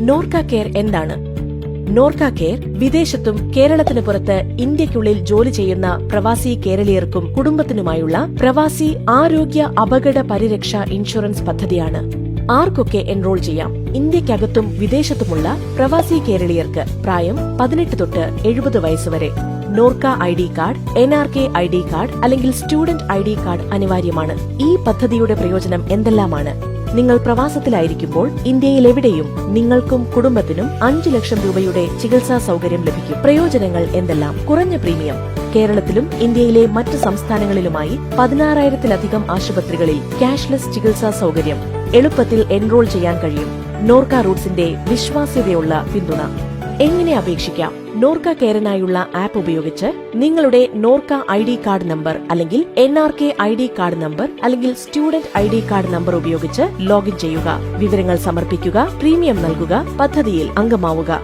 Norka care എന്താണ്? Norka care വിദേശത്തും കേരളത്തിന് പുറത്ത് ഇന്ത്യക്കുള്ളിൽ ജോലി ചെയ്യുന്ന പ്രവാസി കേരളീയർക്കും കുടുംബത്തിനുമായുള്ള പ്രവാസി ആരോഗ്യ അപകട പരിരക്ഷ ഇൻഷുറൻസ് പദ്ധതിയാണ്. ആർക്കൊക്കെ എൻറോൾ ചെയ്യാം? ഇന്ത്യക്കകത്തും വിദേശത്തുമുള്ള പ്രവാസി കേരളീയർക്ക് പ്രായം പതിനെട്ട് തൊട്ട് എഴുപത് വയസ്സുവരെ Norka I D card N R K I D card അല്ലെങ്കിൽ സ്റ്റുഡന്റ് ഐ ഡി കാർഡ് അനിവാര്യമാണ്. ഈ പദ്ധതിയുടെ പ്രയോജനം എന്തെല്ലാമാണ്? നിങ്ങൾ പ്രവാസത്തിലായിരിക്കുമ്പോൾ ഇന്ത്യയിൽ എവിടെയും നിങ്ങൾക്കും കുടുംബത്തിനും അഞ്ചു ലക്ഷം രൂപയുടെ ചികിത്സാ സൗകര്യം ലഭിക്കും. പ്രയോജനങ്ങൾ എന്തെല്ലാം? കുറഞ്ഞ പ്രീമിയം. കേരളത്തിലും ഇന്ത്യയിലെ മറ്റ് സംസ്ഥാനങ്ങളിലുമായി പതിനാറായിരത്തിലധികം ആശുപത്രികളിൽ ക്യാഷ്ലെസ് ചികിത്സാ സൗകര്യം എളുപ്പത്തിൽ എൻറോൾ ചെയ്യാൻ കഴിയും. നോർക്ക റൂട്ട്സിന്റെ വിശ്വാസ്യതയുള്ള പിന്തുണ. എങ്ങനെ അപേക്ഷിക്കാം? നോർക്ക കെയറിനായുള്ള ആപ്പ് ഉപയോഗിച്ച് നിങ്ങളുടെ Norka I D card number അല്ലെങ്കിൽ N R K I D card number അല്ലെങ്കിൽ student I D card number ഉപയോഗിച്ച് ലോഗിൻ ചെയ്യുക വിവരങ്ങൾ സമർപ്പിക്കുക പ്രീമിയം നൽകുക പദ്ധതിയിൽ അംഗമാവുക.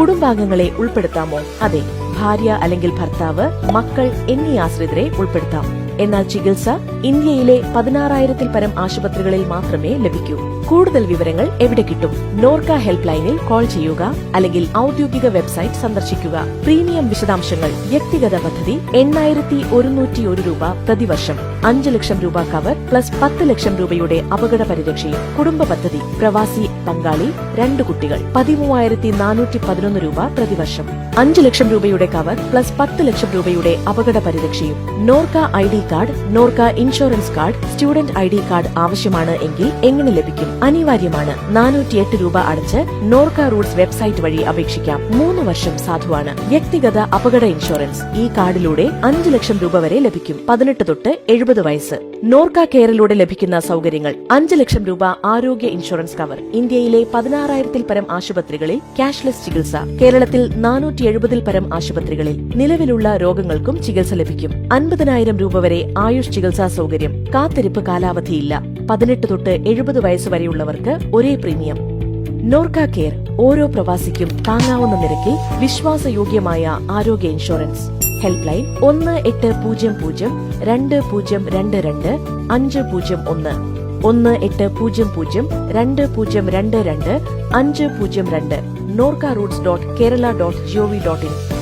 കുടുംബാംഗങ്ങളെ ഉൾപ്പെടുത്താമോ? അതെ. ഭാര്യ അല്ലെങ്കിൽ ഭർത്താവ് മക്കൾ എന്നീ ആശ്രിതരെ ഉൾപ്പെടുത്താം. എന്നാൽ ചികിത്സ ഇന്ത്യയിലെ പതിനാറായിരത്തിൽ പരം ആശുപത്രികളിൽ മാത്രമേ ലഭിക്കൂ. കൂടുതൽ വിവരങ്ങൾ എവിടെ കിട്ടും? നോർക്ക ഹെൽപ്പ് ലൈനിൽ കോൾ ചെയ്യുക അല്ലെങ്കിൽ ഔദ്യോഗിക വെബ്സൈറ്റ് സന്ദർശിക്കുക. പ്രീമിയം വിശദാംശങ്ങൾ വ്യക്തിഗത പദ്ധതി എണ്ണായിരത്തി ഒരുന്നൂറ്റി ഒരു രൂപ പ്രതിവർഷം. അഞ്ച് ലക്ഷം രൂപ കവർ പ്ലസ് പത്ത് ലക്ഷം രൂപയുടെ അപകട പരിരക്ഷയും കുടുംബ പദ്ധതി പ്രവാസി പങ്കാളി രണ്ട് കുട്ടികൾ പതിമൂവായിരത്തി നാനൂറ്റി പതിനൊന്ന് രൂപ പ്രതിവർഷം. അഞ്ച് ലക്ഷം രൂപയുടെ കവർ പ്ലസ് പത്ത് ലക്ഷം രൂപയുടെ അപകട പരിരക്ഷയും Norka I D card Norka insurance card student I D card ആവശ്യമാണ് എങ്കിൽ എങ്ങനെ ലഭിക്കും? അനിവാര്യമാണ്. നാനൂറ്റിയെട്ട് രൂപ അടച്ച് നോർക്ക റൂട്ട്സ് വെബ്സൈറ്റ് വഴി അപേക്ഷിക്കാം. മൂന്ന് വർഷം സാധുവാണ്. വ്യക്തിഗത അപകട ഇൻഷുറൻസ് ഈ കാർഡിലൂടെ അഞ്ച് ലക്ഷം രൂപ വരെ ലഭിക്കും. പതിനെട്ട് തൊട്ട് എഴുപത് വയസ്സ്. നോർക്ക കെയറിലൂടെ ലഭിക്കുന്ന സൗകര്യങ്ങൾ അഞ്ച് ലക്ഷം രൂപ ആരോഗ്യ ഇൻഷുറൻസ് കവർ. ഇന്ത്യയിലെ പതിനാറായിരത്തിൽ പരം ആശുപത്രികളിൽ ക്യാഷ്ലെസ് ചികിത്സ. കേരളത്തിൽ നാനൂറ്റി എഴുപതിൽ പരം ആശുപത്രികളിൽ നിലവിലുള്ള രോഗങ്ങൾക്കും ചികിത്സ ലഭിക്കും. അൻപതിനായിരം രൂപ വരെ ആയുഷ് ചികിത്സാ സൗകര്യം. കാത്തിരിപ്പ് കാലാവധിയില്ല. പതിനെട്ട് തൊട്ട് എഴുപത് വയസ്സ് വരെയുള്ളവർക്ക് ഒരേ പ്രീമിയം. നോർക്ക കെയർ. ഓരോ പ്രവാസിക്കും താങ്ങാവുന്ന നിരക്കിൽ വിശ്വാസയോഗ്യമായ ആരോഗ്യ ഇൻഷുറൻസ്. ഹെൽപ്പ് ലൈൻ ഒന്ന് എട്ട് പൂജ്യം പൂജ്യം രണ്ട് പൂജ്യം രണ്ട് രണ്ട് അഞ്ച് പൂജ്യം ഒന്ന്. ഒന്ന് എട്ട് പൂജ്യം പൂജ്യം രണ്ട് പൂജ്യം രണ്ട് രണ്ട് അഞ്ച് പൂജ്യം രണ്ട്. Norka roots dot Kerala dot G O V dot in